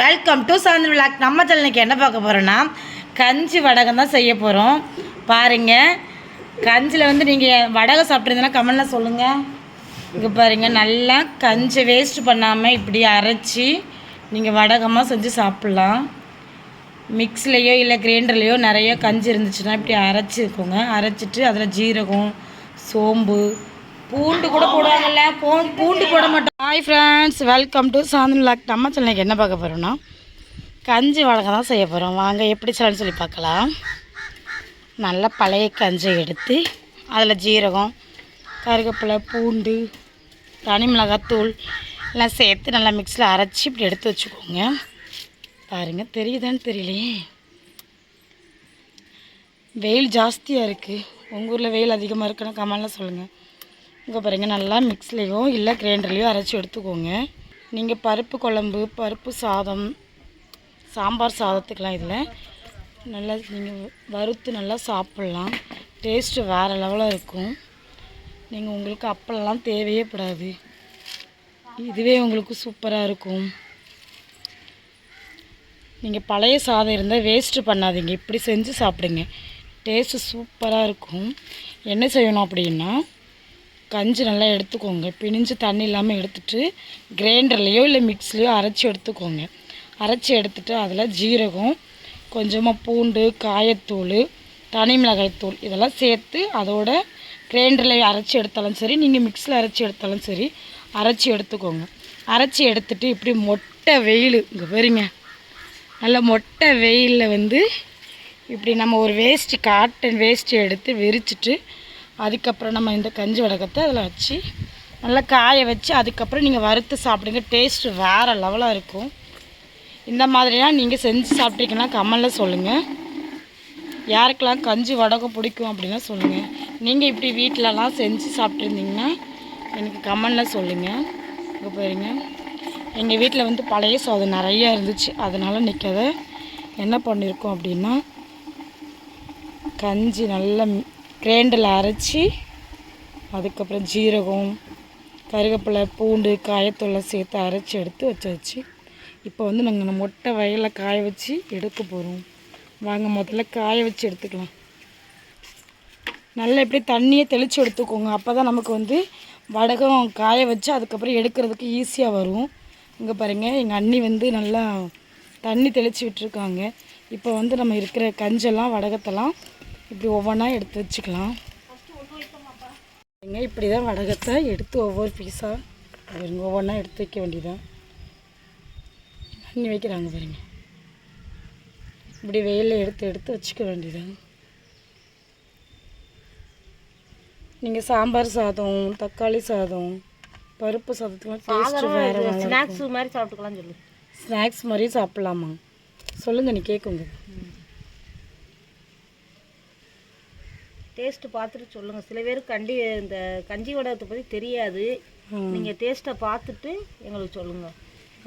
Welcome to Santhan vlog நம்ம சேனலுக்கு என்ன பார்க்க போகிறோன்னா கஞ்சி வடகம் தான் செய்ய போகிறோம் பாருங்கள் கஞ்சியில் வந்து நீங்கள் வடகம் சாப்பிட்ருந்தீங்கன்னா கமெண்டில் சொல்லுங்கள் இங்கே பாருங்கள் நல்லா கஞ்சி வேஸ்ட் பண்ணாமல் இப்படி அரைச்சி நீங்கள் வடகமாக செஞ்சு சாப்பிட்லாம். மிக்ஸிலையோ இல்லை கிரைண்டர்லேயோ நிறைய கஞ்சி இருந்துச்சுன்னா இப்படி அரைச்சிக்கோங்க. அரைச்சிட்டு அதில் ஜீரகம் சோம்பு பூண்டு கூட போடுவாங்கல்ல பூண்டு போட மாட்டோம். Hi friends welcome to Santhan log நம்ம சேனலுக்கு என்ன பார்க்க போகிறோம்னா கஞ்சி வழக்கம் தான் செய்ய போகிறோம் வாங்க எப்படி செய்யலாம்னு சொல்லி பார்க்கலாம். நல்லா பழைய கஞ்சி எடுத்து அதில் ஜீரகம் கருவேப்பிலை பூண்டு தனி மிளகாத்தூள் எல்லாம் சேர்த்து நல்லா மிக்ஸியில் அரைச்சி இப்படி எடுத்து வச்சுக்கோங்க. பாருங்கள் தெரியுதான்னு தெரியலையே. வெயில் ஜாஸ்தியாக இருக்குது உங்கள் ஊரில் வெயில் அதிகமாக இருக்குன்னு கமெண்ட்ல சொல்லுங்கள் இங்கே பாருங்கள் நல்லா மிக்ஸ்லேயோ இல்லை கிரைண்டர்லேயோ அரைச்சி எடுத்துக்கோங்க. நீங்கள் பருப்பு குழம்பு பருப்பு சாதம் சாம்பார் சாதத்துக்கெலாம் இதில் நல்லா நீங்கள் வறுத்து நல்லா சாப்பிட்லாம். டேஸ்ட்டு வேறு லெவலில் இருக்கும். நீங்கள் உங்களுக்கு அப்பளம்லாம் தேவையே படாது. இதுவே உங்களுக்கு சூப்பராக இருக்கும். நீங்கள் பழைய சாதம் இருந்தால் வேஸ்ட்டு பண்ணாதீங்க. இப்படி செஞ்சு சாப்பிடுங்க. டேஸ்ட்டு சூப்பராக இருக்கும். என்ன செய்யணும் அப்படின்னா கஞ்சி நல்லா எடுத்துக்கோங்க. பிணிஞ்சு தண்ணி இல்லாமல் எடுத்துட்டு கிரைண்டர்லேயோ இல்லை மிக்ஸ்லேயோ அரைச்சி எடுத்துக்கோங்க. அரைச்சி எடுத்துட்டு அதில் ஜீரகம் கொஞ்சமாக பூண்டு காயத்தூள் தனி மிளகாய் தூள் இதெல்லாம் சேர்த்து அதோட கிரைண்டரில் அரைச்சி எடுத்தாலும் சரி நீங்கள் மிக்ஸில் அரைச்சி எடுத்தாலும் சரி அரைச்சி எடுத்துக்கோங்க. அரைச்சி எடுத்துட்டு இப்படி மொட்டை வெயில் இங்கே பாருங்க. நல்ல மொட்டை வெயிலில் வந்து இப்படி நம்ம ஒரு வேஸ்ட்டு காட்டன் வேஸ்ட்டு எடுத்து விரிச்சிட்டு அதுக்கப்புறம் நம்ம இந்த கஞ்சி வடகத்தை அதில் வச்சு நல்லா காய வச்சு அதுக்கப்புறம் நீங்கள் வறுத்து சாப்பிடுங்க. டேஸ்ட்டு வேறு லெவலாக இருக்கும். இந்த மாதிரிலாம் நீங்கள் செஞ்சு சாப்பிட்றீங்கன்னா கமலில் சொல்லுங்கள் யாருக்கெல்லாம் கஞ்சி வடகம் பிடிக்கும் அப்படின்னா சொல்லுங்கள் நீங்கள் இப்படி வீட்டிலலாம் செஞ்சு சாப்பிட்ருந்தீங்கன்னா எனக்கு கமெண்டில் சொல்லுங்கள் இங்கே போயிருங்க எங்கள் வீட்டில் வந்து பழைய சாதம் நிறையா இருந்துச்சு. அதனால் நிற்காத என்ன பண்ணியிருக்கோம் அப்படின்னா கஞ்சி நல்லா கிரைண்டரில் அரைச்சி அதுக்கப்புறம் ஜீரகம் கருவேப்பிலை பூண்டு காயத்தூளை சேர்த்து அரைச்சி எடுத்து வச்சாச்சு இப்போ வந்து நாங்கள் நம்ம மொட்டை வயலில் காய வச்சு எடுக்க போகிறோம் வாங்க முதல்ல காய வச்சு எடுத்துக்கலாம். நல்லா இப்படி தண்ணியை தெளித்து எடுத்துக்கோங்க. அப்போ தான் நமக்கு வந்து வடகம் காய வச்சு அதுக்கப்புறம் எடுக்கிறதுக்கு ஈஸியாக வரும். இங்கே பாருங்கள் எங்கள் அண்ணி வந்து நல்லா தண்ணி தெளித்து விட்டுருக்காங்க. இப்போ வந்து நம்ம இருக்கிற கஞ்செல்லாம் வடகத்தெல்லாம் இப்படி ஒவ்வொன்றா எடுத்து வச்சுக்கலாம். பாருங்க இப்படி தான் வடகத்தை எடுத்து ஒவ்வொரு பீஸாக பாருங்க ஒவ்வொன்றா எடுத்து வைக்க வேண்டியதான் அண்ணி வைக்கிறாங்க பாருங்க. இப்படி வெயிலில் எடுத்து எடுத்து வச்சுக்க வேண்டியதான் நீங்கள் சாம்பார் சாதம் தக்காளி சாதம் பருப்பு சாதத்துக்குலாம் டேஸ்ட் வேறு ஸ்நாக்ஸ் மாதிரி சாப்பிட்டுக்கலாம் சொல்லு. ஸ்நாக்ஸ் மாதிரியும் சாப்பிட்லாமா? சொல்லுங்கள் நீ கேட்குங்க டேஸ்ட் பார்த்துட்டு சொல்லுங்க. சில பேர் கண்டி இந்த கஞ்சி வடகத்தை பற்றி தெரியாது. நீங்கள் டேஸ்ட்டை பார்த்துட்டு எங்களுக்கு சொல்லுங்க.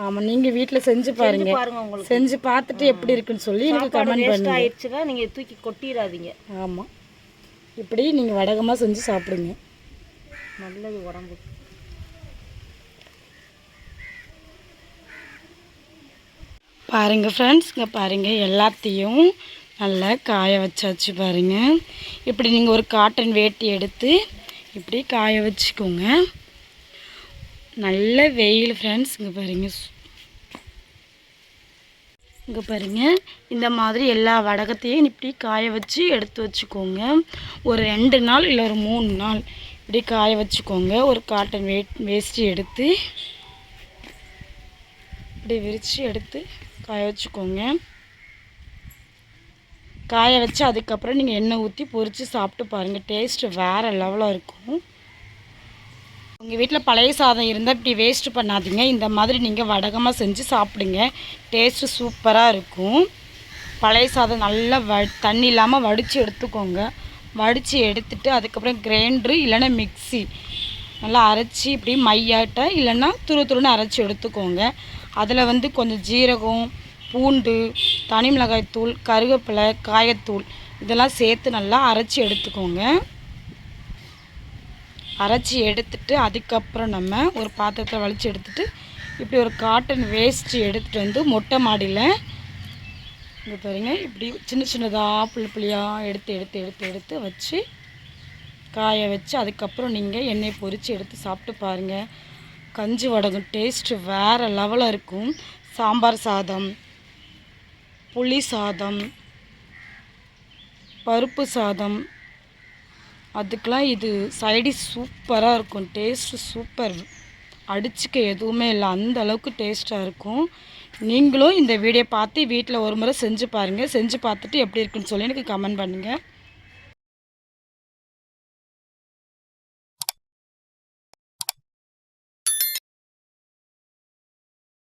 ஆமாம் நீங்கள் வீட்டில் செஞ்சு பாருங்க. பாருங்க உங்களுக்கு. செஞ்சு பார்த்துட்டு எப்படி இருக்குன்னு சொல்லி எனக்கு கமெண்ட் பண்ணுங்க. ஆயிடுச்சுன்னா நீங்கள் தூக்கி கொட்டிடாதீங்க ஆமாம் இப்படி நீங்கள் வடகமாக செஞ்சு சாப்பிடுங்க. நல்லது உடம்புக்கு பாருங்க ஃப்ரெண்ட்ஸ் இங்கே பாருங்கள் எல்லாத்தையும் நல்லா காய வச்சாச்சு பாருங்கள் இப்படி நீங்கள் ஒரு காட்டன் வேட்டி எடுத்து இப்படி காய வச்சுக்கோங்க. நல்ல வெயில் ஃப்ரெண்ட்ஸ் இங்கே பாருங்கள் இங்கே பாருங்க. இந்த மாதிரி எல்லா வடகத்தையும் இப்படி காய வச்சு எடுத்து வச்சுக்கோங்க. ஒரு ரெண்டு நாள் இல்லை ஒரு மூணு நாள் இப்படி காய வச்சுக்கோங்க. ஒரு காட்டன் வே வேஷ்டி எடுத்து இப்படி விரித்து எடுத்து காய வச்சுக்கோங்க. காய வச்சு அதுக்கப்புறம் நீங்கள் எண்ணெய் ஊற்றி பொறித்து சாப்பிட்டு பாருங்கள் டேஸ்ட்டு வேறு லெவலாக இருக்கும். உங்கள் வீட்டில் பழைய சாதம் இருந்தால் இப்படி வேஸ்ட்டு பண்ணாதீங்க. இந்த மாதிரி நீங்கள் வடகமாக செஞ்சு சாப்பிடுங்க. டேஸ்ட்டு சூப்பராக இருக்கும். பழைய சாதம் நல்லா வ தண்ணி இல்லாமல் வடித்து எடுத்துக்கோங்க. வடித்து எடுத்துட்டு அதுக்கப்புறம் கிரைண்டரு இல்லைன்னா மிக்ஸி நல்லா அரைச்சி இப்படி மையாட்ட இல்லைன்னா துரு துருன்னு அரைச்சி எடுத்துக்கோங்க. அதில் வந்து கொஞ்சம் ஜீரகம் பூண்டு தனி மிளகாய் தூள் கருவேப்பிலை காயத்தூள் இதெல்லாம் சேர்த்து நல்லா அரைச்சி எடுத்துக்கோங்க. அரைச்சி எடுத்துட்டு அதுக்கப்புறம் நம்ம ஒரு பாத்திரத்தை வலித்து எடுத்துட்டு இப்படி ஒரு காட்டன் வேஸ்ட்டு எடுத்துகிட்டு வந்து மொட்டை மாடியில் இங்கே பாருங்க இப்படி சின்ன சின்னதாக புள்ளி புள்ளியாக எடுத்து எடுத்து எடுத்து எடுத்து வச்சு காய வச்சு அதுக்கப்புறம் நீங்கள் எண்ணெய் பொரித்து எடுத்து சாப்பிட்டு பாருங்கள் கஞ்சி வடகம் டேஸ்ட்டு வேறு லெவலாக இருக்கும். சாம்பார் சாதம் புளி சாதம் பருப்பு சாதம். அதுக்கெலாம் இது சைடிஷ் சூப்பராக இருக்கும். Taste super. அடிச்சுக்க எதுவுமே இல்லை. அந்த அளவுக்கு டேஸ்ட்டாக இருக்கும். நீங்களும் இந்த வீடியோ பார்த்து வீட்டில் ஒரு முறை செஞ்சு பாருங்கள் செஞ்சு பார்த்துட்டு எப்படி இருக்குன்னு சொல்லி எனக்கு கமெண்ட் பண்ணுங்கள்